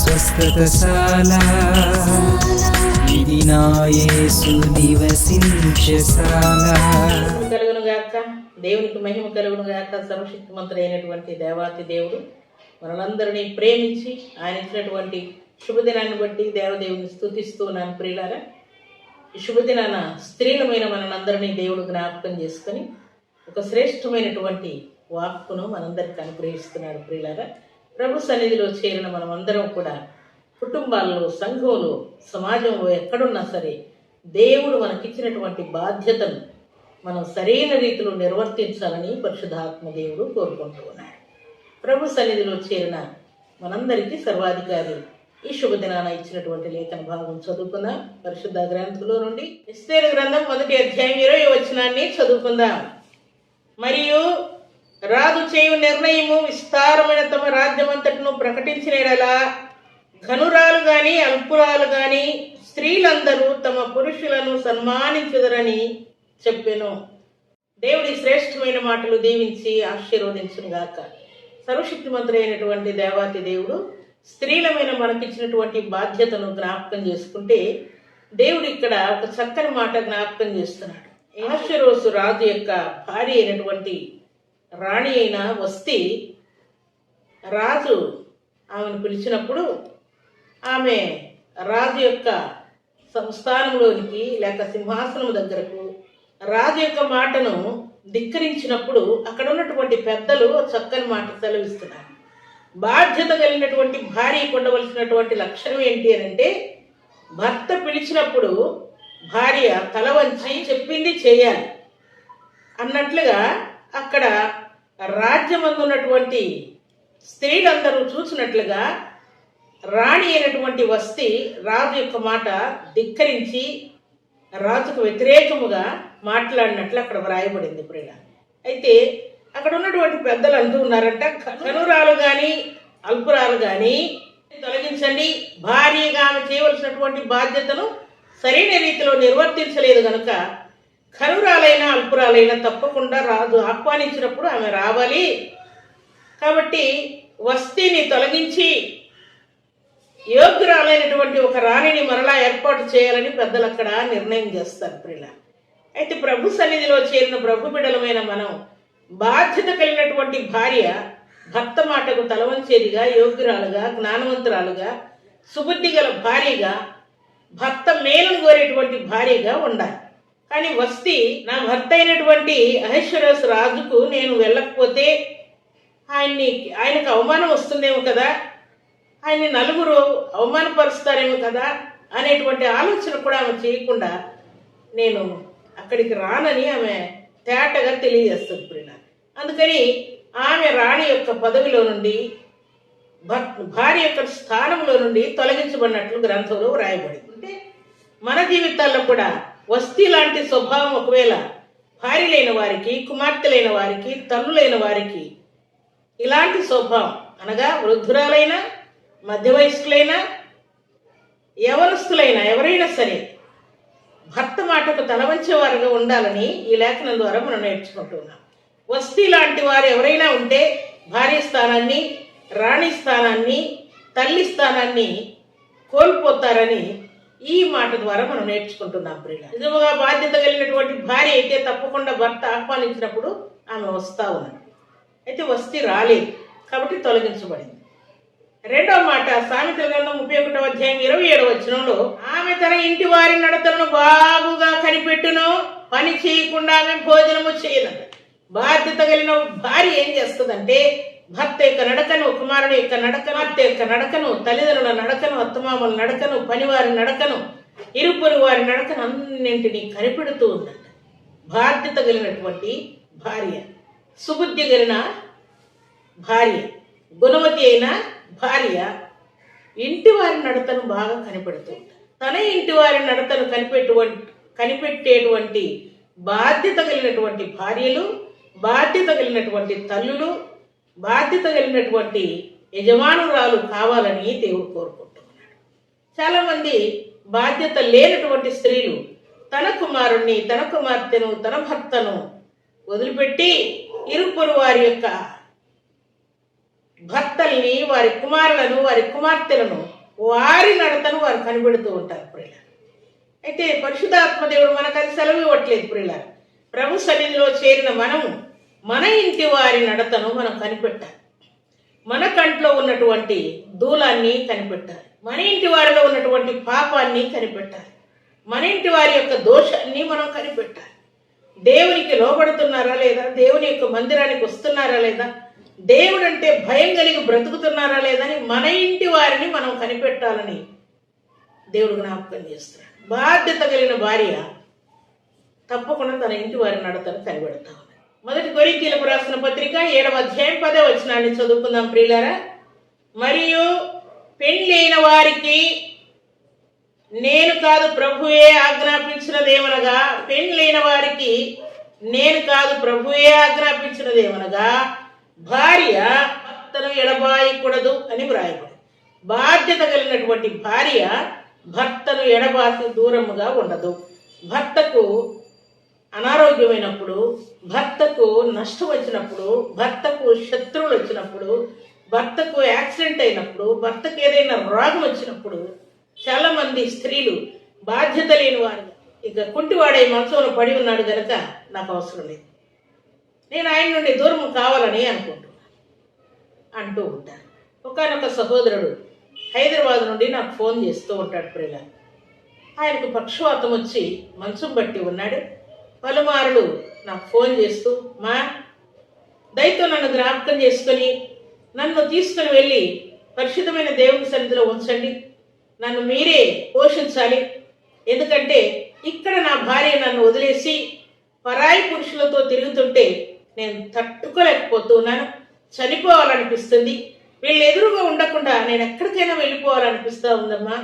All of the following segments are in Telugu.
స్వస్థతశాల. ఇది నా యేసు నివసించశాల కలుగును గాక దేవునికి మహిమ కలుగును గాక సర్వశక్తిమంతుడైనటువంటి దేవాతి దేవుడు మనలందరినీ ప్రేమించి ఆయన ఇచ్చినటువంటి శుభదినాన్ని బట్టి దేవదేవుని స్తుతిస్తూ ఉన్నాను ప్రియులారా. ఈ శుభదినాన స్త్రీలమైన మనందరినీ దేవుడు జ్ఞాపకం చేసుకొని ఒక శ్రేష్టమైనటువంటి వాక్కును మనందరికి అనుగ్రహిస్తున్నాడు ప్రియులారా. ప్రభు సన్నిధిలో చేరిన మనమందరం కూడా కుటుంబాల్లో సంఘంలో సమాజంలో ఎక్కడున్నా సరే దేవుడు మనకిచ్చినటువంటి బాధ్యతను మనం సరైన రీతిలో నిర్వర్తించాలని పరిశుధాత్మ దేవుడు కోరుకుంటూ ఉన్నాడు. ప్రభు సన్నిధిలో చేరిన మనందరికీ సర్వాధికారి ఈ శుభదినాన ఇచ్చినటువంటి లేఖన భాగం చదువుకుందాం. పరిశుద్ధ గ్రంథంలో నుండి ఇస్తేర గ్రంథం మొదటి అధ్యాయం ఇరవై వచనాన్ని చదువుకుందాం. మరియు రాజు చేయు నిర్ణయము విస్తారమైన తమ రాజ్యమంతటను ప్రకటించినలా ఘనురాలు గాని అల్పురాలు గాని స్త్రీలందరూ తమ పురుషులను సన్మానించుదరని చెప్పెను. దేవుడి శ్రేష్టమైన మాటలు దీవించి ఆశీర్వదించును గాక. సర్వశక్తిమంతుడు అయినటువంటి దేవాతి దేవుడు స్త్రీలమైన మనకిచ్చినటువంటి బాధ్యతను జ్ఞాపకం చేసుకుంటే దేవుడు ఇక్కడ ఒక చక్కని మాట జ్ఞాపకం చేస్తున్నాడు. ఆశరోసు రాజు యొక్క భార్య అయినటువంటి రాణి అయిన వస్తి రాజు ఆమెను పిలిచినప్పుడు ఆమె రాజు యొక్క సంస్థానంలోనికి లేక సింహాసనం దగ్గరకు రాజు యొక్క మాటను ధిక్కరించినప్పుడు అక్కడ ఉన్నటువంటి పెద్దలు చక్కని మాట సెలవిస్తున్నారు. బాధ్యత కలిగినటువంటి భార్య ఉండవలసినటువంటి లక్షణం ఏంటి అని అంటే భర్త పిలిచినప్పుడు భార్య తల వంచి చెప్పింది చేయాలి. అన్నట్లుగా అక్కడ రాజ్యమందు ఉన్నటువంటి స్త్రీలందరూ చూసినట్లుగా రాణి అయినటువంటి వస్తి రాజు యొక్క మాట ధిక్కరించి రాజుకు వ్యతిరేకముగా మాట్లాడినట్లు అక్కడ వ్రాయబడింది ప్రియ అయితే అక్కడ ఉన్నటువంటి పెద్దలు అంటూ ఉన్నారంట కనురాలు కానీ అల్పురాలు కానీ తొలగించండి. భార్యగా ఆమె చేయవలసినటువంటి బాధ్యతను సరైన రీతిలో నిర్వర్తించలేదు కనుక కరువురాలైనా అల్పురాలైనా తప్పకుండా రాజు ఆహ్వానించినప్పుడు ఆమె రావాలి. కాబట్టి వస్తీని తొలగించి యోగ్యురాలైనటువంటి ఒక రాణిని మరలా ఏర్పాటు చేయాలని పెద్దలు అక్కడ నిర్ణయం చేస్తారు ప్రిల అయితే ప్రభు సన్నిధిలో చేరిన ప్రభు బిడలమైన మనం బాధ్యత కలిగినటువంటి భార్య భర్త మాటకు తలవంచేదిగా యోగ్యురాలుగా జ్ఞానవంతురాలుగా సుబుద్ధి గల భార్యగా భర్త మేలును కోరేటువంటి భార్యగా ఉండాలి. కానీ వస్తి నా భర్త అయినటువంటి అహేశ్వరస్ రాజుకు నేను వెళ్ళకపోతే ఆయన్ని ఆయనకు అవమానం వస్తుందేమో కదా? ఆయన్ని నలుగురు అవమానపరుస్తారేమో కదా? అనేటువంటి ఆలోచన కూడా ఆమె చేయకుండా నేను అక్కడికి రానని ఆమె తేటగా తెలియజేస్తుంది ప్రిణ అందుకని ఆమె రాణి యొక్క పదవిలో నుండి భర్త భార్య యొక్క స్థానంలో నుండి తొలగించబడినట్లు గ్రంథంలో వ్రాయబడింది. అంటే మన జీవితాల్లో కూడా వస్తీ లాంటి స్వభావం ఒకవేళ భార్యలైన వారికి కుమార్తెలైన వారికి తల్లులైన వారికి ఇలాంటి స్వభావం అనగా వృద్ధురాలైన మధ్య వయస్కులైన యవనస్తులైన ఎవరైనా సరే భర్త మాటకు తలవంచేవారుగా ఉండాలని ఈ లేఖనం ద్వారా మనం నేర్చుకుంటున్నాం వస్తీ లాంటి వారు ఎవరైనా ఉంటే భార్య స్థానాన్ని రాణి స్థానాన్ని తల్లి స్థానాన్ని కోల్పోతారని ఈ మాట ద్వారా మనం నేర్చుకుంటున్నాం ప్రియుల. నిజముగా బాధ్యత కలిగినటువంటి భార్య అయితే తప్పకుండా భర్త ఆహ్వానించినప్పుడు ఆమె వస్తా ఉన్నది. అయితే వస్తే రాలేదు. కాబట్టి తొలగించబడింది. రెండో మాట సామెత గ్రంథం ముప్పై ఒకటో అధ్యాయం ఇరవై ఏడవ వచనంలో ఆమె తన ఇంటి వారి నడతలను బాగుగా కనిపెట్టును పని చేయకుండా ఆమె భోజనము చేయదంట బాధ్యత కలిగిన భార్య ఏం చేస్తుందంటే భర్త యొక్క నడకను కుమారుడు యొక్క నడకను అత్త యొక్క నడకను తల్లిదండ్రుల నడకను అత్తమామల నడకను పనివారి నడకను ఇరుపురు వారి నడకను అన్నింటినీ కనిపెడుతూ ఉందంట. బాధ్యత కలిగినటువంటి భార్య సుబుద్ధి కలిగిన భార్య గుణవతి అయిన భార్య ఇంటి వారి నడతను బాగా కనిపెడుతూ తన ఇంటి వారి నడతను కనిపెట్టువంటి కనిపెట్టేటువంటి బాధ్యత కలిగినటువంటి భార్యలు బాధ్యత కలిగినటువంటి తల్లులు బాధ్యత కలిగినటువంటి యజమానురాలు కావాలని దేవుడు కోరుకుంటున్నాడు. చాలామంది బాధ్యత లేనటువంటి స్త్రీలు తన కుమారుణ్ణి తన కుమార్తెను తన భర్తను వదిలిపెట్టి ఇరుపురు వారి యొక్క భర్తల్ని వారి కుమారులను వారి కుమార్తెలను వారి నడతను వారు కనిపెడుతూ ఉంటారు ప్రియుల అయితే పరిశుధాత్మ దేవుడు మనకు అది సెలవు ఇవ్వట్లేదు ప్రియుల ప్రభు సన్నిధిలో చేరిన మనము మన ఇంటి వారి నడతను మనం కనిపెట్టాలి. మన కంట్లో ఉన్నటువంటి దూలాన్ని కనిపెట్టాలి. మన ఇంటి వారిలో ఉన్నటువంటి పాపాన్ని కనిపెట్టాలి. మన ఇంటి వారి యొక్క దోషాన్ని మనం కనిపెట్టాలి. దేవునికి లోబడుతున్నారా లేదా? దేవుని యొక్క మందిరానికి వస్తున్నారా లేదా? దేవుడు అంటే భయం కలిగి బ్రతుకుతున్నారా లేదా అని మన ఇంటి వారిని మనం కనిపెట్టాలని దేవుడు జ్ఞాపకం చేస్తున్నాడు. బాధ్యత కలిగిన భార్య తప్పకుండా తన ఇంటి వారి నడతను కనిపెడతా మొదటి కొరింతీలకు రాసిన పత్రిక ఏడవ అధ్యాయం పదే వచనాన్ని చదువుకుందాం ప్రియులారా. మరియు పెళ్ళైన వారికి నేను కాదు ప్రభువే ఆజ్ఞాపించినదేమనగా పెళ్ళైన వారికి నేను కాదు ప్రభువే ఆజ్ఞాపించినదేమనగా భార్య భర్తను ఎడబాయకూడదు అని వ్రాయబడి బాధ్యత కలిగినటువంటి భార్య భర్తను ఎడబాసి దూరముగా ఉండదు. భర్తకు అనారోగ్యమైనప్పుడు భర్తకు నష్టం వచ్చినప్పుడు భర్తకు శత్రువులు వచ్చినప్పుడు భర్తకు యాక్సిడెంట్ అయినప్పుడు భర్తకు ఏదైనా రోగం వచ్చినప్పుడు చాలామంది స్త్రీలు బాధ్యత లేని వారు. ఇక కుంటివాడే మంచంలో పడి ఉన్నాడు కనుక నాకు అవసరం లేదు. నేను ఆయన నుండి దూరం కావాలని అనుకుంటున్నాను అంటూ ఉంటాను ఒకనొక సహోదరుడు హైదరాబాద్ నుండి నాకు ఫోన్ చేస్తూ ఉంటాడు ప్రియుల ఆయనకు పక్షవాతం వచ్చి మంచం బట్టి ఉన్నాడు. పలుమారులు నాకు ఫోన్ చేస్తూ మా దయతో నన్ను జ్ఞాపకం చేసుకొని నన్ను తీసుకుని వెళ్ళి పరిశుద్ధమైన దేవుని సన్నిధిలో ఉంచండి. నన్ను మీరే పోషించాలి. ఎందుకంటే ఇక్కడ నా భార్య నన్ను వదిలేసి పరాయి పురుషులతో తిరుగుతుంటే నేను తట్టుకోలేకపోతున్నాను. చనిపోవాలనిపిస్తుంది. వీళ్ళు ఎదురుగా ఉండకుండా నేను ఎక్కడికైనా వెళ్ళిపోవాలనిపిస్తా ఉందమ్మా.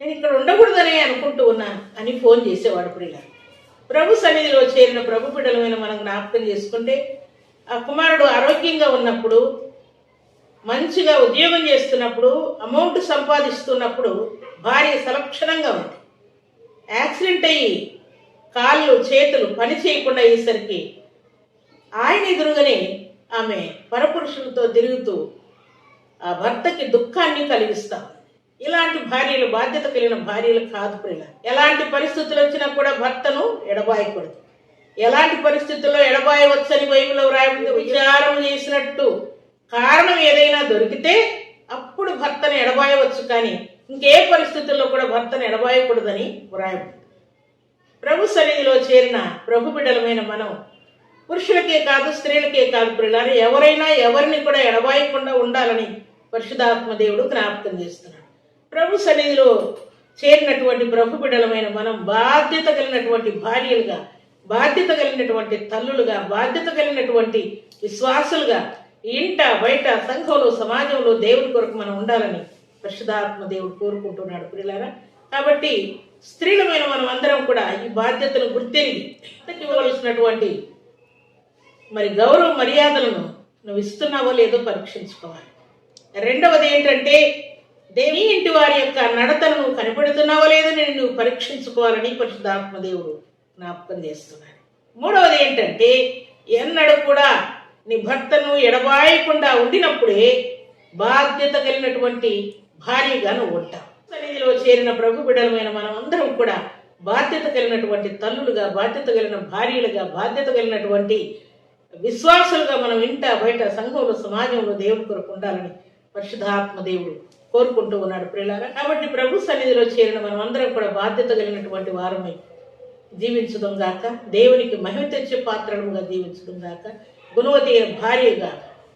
నేను ఇక్కడ ఉండకూడదనే అనుకుంటూ ఉన్నాను అని ఫోన్ చేసేవాడు ఇప్పుడు ఇలా ప్రభు సన్నిధిలో చేరిన ప్రభు బిడ్డలమైన మనం జ్ఞాపకం చేసుకుంటే ఆ కుమారుడు ఆరోగ్యంగా ఉన్నప్పుడు మంచిగా ఉద్యోగం చేస్తున్నప్పుడు అమౌంట్ సంపాదిస్తున్నప్పుడు భార్య సలక్షణంగా ఉంది. యాక్సిడెంట్ అయ్యి కాళ్ళు చేతులు పని చేయకుండా అయ్యేసరికి ఆయన ఎదురుగానే ఆమె పరపురుషులతో తిరుగుతూ ఆ భర్తకి దుఃఖాన్ని కలిగిస్తాం ఇలాంటి భార్యలు బాధ్యత కలిగిన భార్యలు కాదు ప్రియుల ఎలాంటి పరిస్థితులు వచ్చినా కూడా భర్తను ఎడబాయకూడదు. ఎలాంటి పరిస్థితుల్లో ఎడబాయవచ్చని బైబిల్లో రాయబడింది? విచారం చేసినట్టు. కారణం ఏదైనా దొరికితే అప్పుడు భర్తను ఎడబాయవచ్చు కానీ ఇంకే పరిస్థితుల్లో కూడా భర్తను ఎడబాయకూడదని వ్రాయబడింది ప్రభు సన్నిధిలో చేరిన ప్రభు బిడ్డలమైన మనం పురుషులకే కాదు స్త్రీలకే కాదు పిల్లలు ఎవరైనా ఎవరిని కూడా ఎడబాయకుండా ఉండాలని పరిశుధాత్మ దేవుడు జ్ఞాపకం చేస్తున్నాడు. ప్రభు సన్నిధిలో చేరినటువంటి ప్రభు బిడ్డలమైన మనం బాధ్యత కలిగినటువంటి భార్యలుగా బాధ్యత కలిగినటువంటి తల్లులుగా బాధ్యత కలిగినటువంటి విశ్వాసులుగా ఇంట బయట సంఘంలో సమాజంలో దేవుని కొరకు మనం ఉండాలని పరిశుధాత్మ దేవుడు కోరుకుంటున్నాడు పిల్లలారా కాబట్టి స్త్రీలమైన మనం అందరం కూడా ఈ బాధ్యతను గుర్తెరిగి ఇవ్వవలసినటువంటి మరి గౌరవ మర్యాదలను నువ్వు ఇస్తున్నావో లేదో పరీక్షించుకోవాలి. రెండవది ఏంటంటే దేవి ఇంటి వారి యొక్క నడతను కనిపెడుతున్నావో లేదో నేను నువ్వు పరీక్షించుకోవాలని పరిశుద్ధాత్మదేవుడు జ్ఞాపకం చేస్తున్నాడు. మూడవది ఏంటంటే ఎన్నడూ కూడా నీ భర్తను ఎడబాయకుండా ఉండినప్పుడే బాధ్యత కలిగినటువంటి భార్యగా నువ్వు ఉంటావు. సన్నిధిలో చేరిన ప్రభు బిడలమైన మనం అందరం కూడా బాధ్యత కలిగినటువంటి తల్లులుగా బాధ్యత కలిగిన భార్యలుగా బాధ్యత కలిగినటువంటి విశ్వాసులుగా మనం ఇంట బయట సంఘంలో సమాజంలో దేవుడి కొరకు ఉండాలని పరిశుధాత్మ దేవుడు కోరుకుంటూ ఉన్నాడు ప్రియులారా. కాబట్టి ప్రభు సన్నిధిలో చేరిన మనం అందరం కూడా బాధ్యత కలిగినటువంటి వారమై జీవించడం గాక. దేవునికి మహిమ తెచ్చే పాత్రలుగా జీవించడం గాక. గుణవతి భార్యగా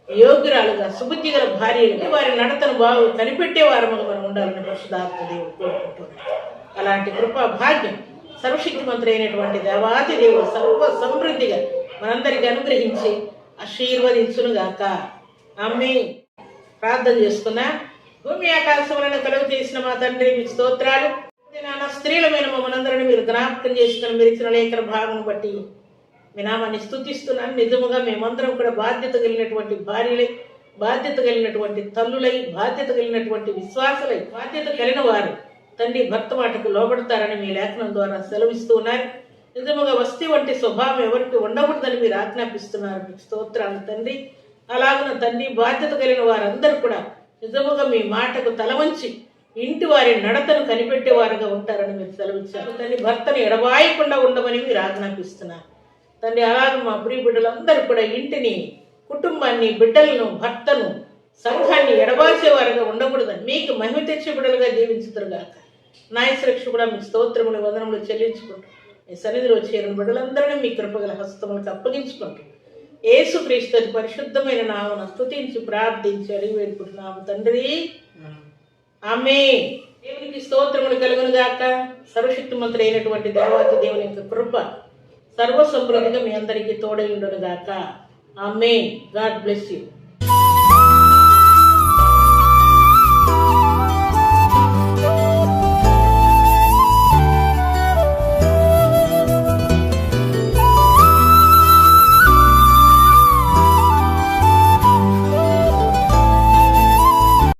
యోగ్యురాలుగా సుబుద్ధి గల భార్యలుగా వారి నడతను బాగు కనిపెట్టే వారముగా మనం ఉండాలని పరిశుధాత్మ దేవుడు కోరుకుంటున్నాడు. అలాంటి కృపా భాగ్యం సర్వశక్తిమంతుడు అయినటువంటి దేవాతి దేవుడు సర్వ సమృద్ధిగా మనందరికి అనుగ్రహించి ఆశీర్వదించును గాక. అమ్మి ప్రార్థన చేసుకున్నా భూమి ఆకాశములను కలుగు చేసిన మా తండ్రి మీ స్తోత్రాలు. నాన్న స్త్రీలమైన మమ్మల్ని మీరు జ్ఞాపకం చేసుకుని మీరు ఇచ్చిన లేఖన భాగం బట్టి మీ నామాన్ని స్థుతిస్తున్నాను నిజముగా మేమందరం కూడా బాధ్యత కలిగినటువంటి భార్యలై బాధ్యత కలిగినటువంటి తల్లులై బాధ్యత కలిగినటువంటి విశ్వాసులై బాధ్యత కలిగిన వారు తండ్రి భర్త మాటకు లోబడతారని మీ లేఖనం ద్వారా సెలవిస్తూ ఉన్నారు. నిజముగా వస్తి వంటి స్వభావం ఎవరికి ఉండకూడదని మీరు ఆజ్ఞాపిస్తున్నారు. మీకు స్తోత్రాలు తండ్రి. అలాగున తండ్రి బాధ్యత కలిగిన వారందరూ కూడా నిజముగా మీ మాటకు తలవంచి ఇంటి వారి నడతను కనిపెట్టేవారుగా ఉంటారని మీరు సెలవిచ్చారు. తండ్రి భర్తను ఎడబాయకుండా ఉండమని మీరు ఆజ్ఞాపిస్తున్నారు. తండ్రి అలాగే మా ప్రియ బిడ్డలందరూ కూడా ఇంటిని కుటుంబాన్ని బిడ్డలను భర్తను సంఘాన్ని ఎడబాసేవారుగా ఉండకూడదని మీకు మహిమ తెచ్చే బిడ్డలుగా జీవించుతురుగాక నాయసురక్ష కూడా మీకు స్తోత్రములు వదనములు చెల్లించుకుంటూ మీ సన్నిధిలో చేరిన బిడ్డలందరినీ మీ కృపగల హస్తములకు అప్పగించుకుంటూ ఏసుక్రీస్తు పరిశుద్ధమైన నామను స్తుతించి ప్రార్థించి అడిగి వేడుకుంటున్నాము తండ్రి ఆమె దేవునికి స్తోత్రములు కలుగును గాక సర్వశక్తిమంతుడు అయినటువంటి దేవాతి దేవుని యొక్క కృప సర్వసమృద్ధిగా మీ అందరికీ తోడై ఉండును గాక ఆమె గాడ్ బ్లెస్ యూ.